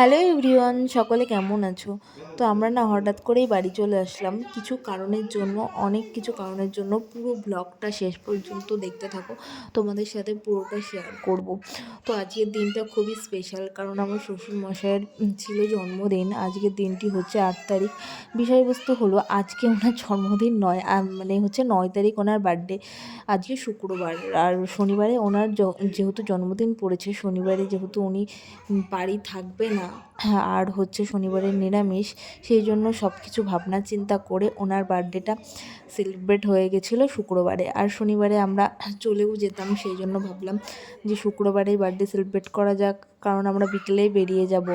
Hello everyone সকলে কেমন আছো? তো আমরা না হঠাৎ করেই বাড়ি চলে আসলাম। কিছু কারণের জন্য, অনেক কিছু কারণের জন্য পুরো ব্লগটা শেষ পর্যন্ত দেখতে থাকো। তোমাদের সাথে পুরোটা শেয়ার করব। তো আজকের দিনটা খুবই স্পেশাল কারণ আমার শ্বশুর মশাইয়ের ছিল জন্মদিন। আজকের দিনটি হচ্ছে আট তারিখ। বিষয়বস্তু হলো, আজকে ওনার জন্মদিন নয় মানে হচ্ছে নয় তারিখ ওনার বার্থডে আজকে শুক্রবার। আর শনিবারে ওনার যেহেতু জন্মদিন পড়েছে, শনিবারে যেহেতু উনি বাড়ি থাকবে না আর হচ্ছে শনিবারের নিরামিষ, সেই জন্য সব কিছু ভাবনা চিন্তা করে ওনার বার্থডেটা সেলিব্রেট হয়ে গেছিল শুক্রবারে। আর শনিবারে আমরা চলেও যেতাম, সেই জন্য ভাবলাম যে শুক্রবারেই বার্থডে সেলিব্রেট করা যাক, কারণ আমরা বিকেলেই বেরিয়ে যাব।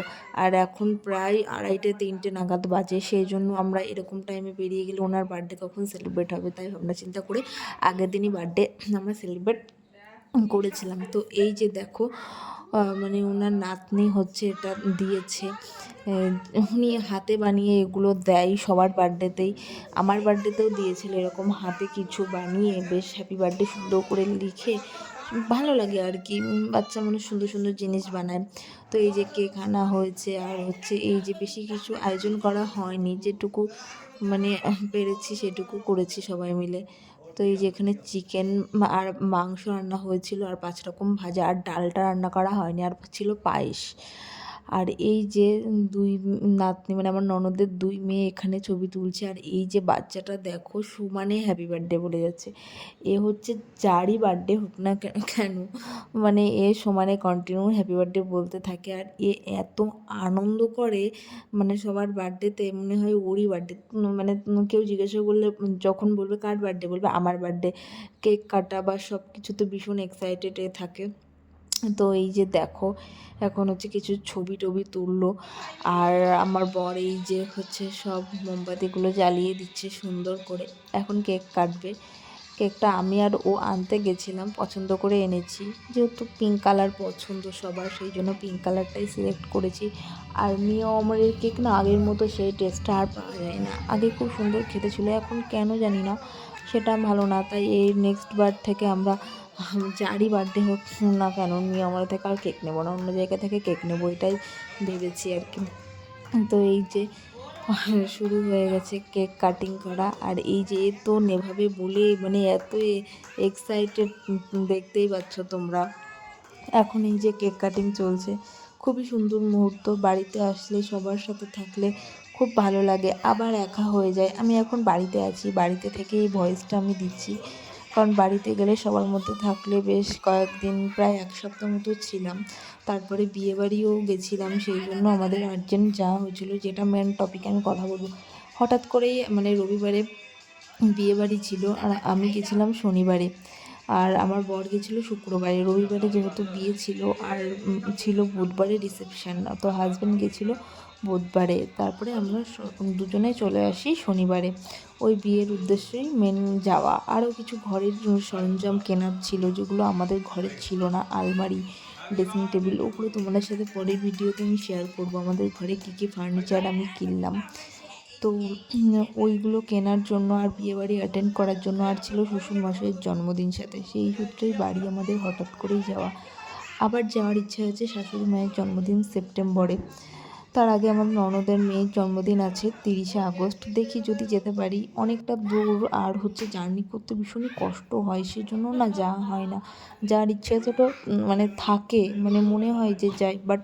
আর এখন প্রায় আড়াইটে তিনটে নাগাদ বাজে, সেই জন্য আমরা এরকম টাইমে বেরিয়ে গেলে ওনার বার্থডে কখন সেলিব্রেট হবে, তাই ভাবনা চিন্তা করে আগের দিনই বার্থডে আমরা সেলিব্রেট করেছিলাম। তো এই যে দেখো মানে ওনার নাতনি হচ্ছে এটা দিয়েছে। উনি হাতে বানিয়ে এগুলো দেয় সবার বার্থডেতেই আমার বার্থডেতেও দিয়েছিল এরকম হাতে কিছু বানিয়ে বেশ হ্যাপি বার্থডে সুন্দর করে লিখে ভালো লাগে আর কি। বাচ্চা মানুষ সুন্দর সুন্দর জিনিস বানায়। তো এই যে কেক আনা হয়েছে আর হচ্ছে এই যে বেশি কিছু আয়োজন করা হয়নি, যেটুকু মানে পেরেছি সেটুকু করেছি সবাই মিলে। তো এই যে এখানে চিকেন আর মাংস রান্না হয়েছিল আর পাঁচ রকম ভাজা, আর ডালটা রান্না করা হয়নি, আর ছিল পায়েস। আর এই যে দুই নাতনি মানে আমার ননদের দুই মেয়ে এখানে ছবি তুলছে, আর এই যে বাচ্চাটা দেখো সুমানে হ্যাপি বার্থডে বলে যাচ্ছে। এ হচ্ছে যারই বার্থডে হোক না কেন মানে এ সমানে কন্টিনিউ হ্যাপি বার্থডে বলতে থাকে। আর এ এত আনন্দ করে মানে সবার বার্থডেতে মনে হয় ওরই বার্থডে মানে কেউ জিজ্ঞাসা করলে যখন বলবে কার বার্থডে বলবে, আমার বার্থডে কেক কাটা বা সব কিছুতে ভীষণ এক্সাইটেড থাকে। তো এই যে দেখো, এখন হচ্ছে কিছু ছবি টবি তুললো। আর আমার বর এই যে হচ্ছে সব মোমবাতিগুলো জ্বালিয়ে দিচ্ছে সুন্দর করে। এখন কেক কাটবে। কেকটা আমি আর ও আনতে গেছিলাম, পছন্দ করে এনেছি। যেহেতু পিঙ্ক কালার পছন্দ সবার, সেই জন্য পিঙ্ক কালারটাই সিলেক্ট করেছি। আর মিও অমরের কেক না আগের মতো সেই টেস্টটা আর পাওয়া যায় না। আগে খুব সুন্দর খেতে ছিল, এখন কেন জানি না, সেটা ভালো না। তাই এই নেক্সট বার থেকে আমরা যারই বার্থডে হোক না কেন মিও অমরের থেকে আর কেক নেব না। অন্য জায়গা থেকে কেক নেব এটাই ভেবেছি আর কি। তো এই যে, শুরু হয়ে গেছে কেক কাটিং করা। আর এই যে তো নেভাবে বলে মানে এত এক্সাইটেড দেখতেই পাচ্ছ তোমরা। এখন এই যে কেক কাটিং চলছে, খুবই সুন্দর মুহূর্ত। বাড়িতে আসলে সবার সাথে থাকলে খুব ভালো লাগে। আবার একা হয়ে যায়। আমি এখন বাড়িতে আছি, বাড়িতে থেকে এই ভয়েসটা আমি দিচ্ছি। কারণ বাড়িতে গেলে সবার মধ্যে থাকলে বেশ কয়েকদিন প্রায় এক সপ্তাহ মতো ছিলাম। তারপরে বিয়েবাড়িও গেছিলাম, সেই জন্য আমাদের আর্জেন্ট যাওয়া হয়েছিল যেটা মেন টপিকে আমি কথা বলব। হঠাৎ করেই মানে রবিবারে বিয়েবাড়ি ছিল আর আমি গেছিলাম শনিবারে। আর আমার বর গেছিল শুক্রবারে। রবিবারে যেহেতু বিয়ে ছিল আর ছিল বুধবারে রিসেপশান তো হাজব্যান্ড গেছিল বুধবারে। তারপরে আমরা দুজনে চলে আসি শনিবারে। ওই বিয়ের উদ্দেশ্যেই মেন যাওয়া। আরও কিছু ঘরের সরঞ্জাম কেনার ছিল যেগুলো আমাদের ঘরে ছিল না। আলমারি ড্রেসিং টেবিল ওগুলো তোমাদের সাথে পরের ভিডিওতে আমি শেয়ার করব। আমাদের ঘরে কী কী ফার্নিচার আমি কিনলাম। তো ওইগুলো কেনার জন্য আর বিয়েবাড়ি অ্যাটেন্ড করার জন্য আর ছিল শ্বশুর মশাইয়ের জন্মদিন সাথে। সেই সূত্রেই বাড়ি আমাদের হঠাৎ করেই যাওয়া। আবার যাওয়ার ইচ্ছা আছে শাশুড়ি মায়ের জন্মদিন সেপ্টেম্বরে। তার আগে আমার ননদের মেয়ের জন্মদিন আছে তিরিশে আগস্ট। দেখি যদি যেতে পারি। অনেকটা দূর আর হচ্ছে জার্নি করতে ভীষণই কষ্ট হয় সেজন্য না যাওয়া হয় না। যার ইচ্ছে উম, মানে থাকে মানে মনে হয় যে যাই বাট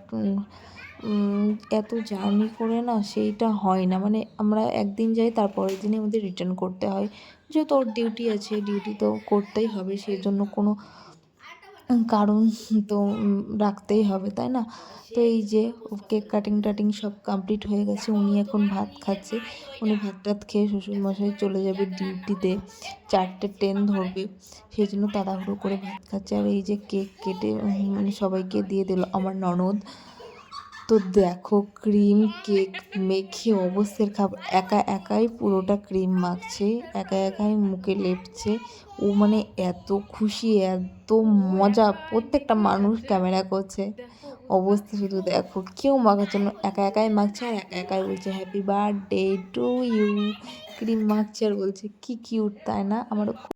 এত জার্নি করে না সেইটা হয় না। মানে আমরা একদিন যাই, তারপরের দিনে আমাদের রিটার্ন করতে হয়। যেহেতু ওর ডিউটি আছে ডিউটি তো করতেই হবে, সেই জন্য কোনো কারণ তো রাখতেই হবে, তাই না? তো এই যে কেক কাটিং টাটিং সব কমপ্লিট হয়ে গেছে, উনি এখন ভাত খাচ্ছে। উনি ভাত টাত খেয়ে শ্বশুরমশাই চলে যাবে ডিউটিতে চারটে ট্রেন ধরবে। সেই জন্য তাড়াহুড়ো করে ভাত খাচ্ছে। আর এই যে কেক কেটে মানে সবাইকে দিয়ে দিল আমার ননদ। তো দেখো ক্রিম কেক মেখে অবশ্যের খাব একা একাই পুরোটা ক্রিম মাখছে, একা একাই মুখে লেপছে। ও মানে এত খুশি, এত মজা, প্রত্যেকটা মানুষ ক্যামেরা করছে। অবস্থা শুধু দেখো, কেউ মাখার জন্য একা একাই মাখছে আর একা একাই বলছে happy birthday to you cream মাখছে আর বলছে, কি কিউট তাই না? আমারও খুব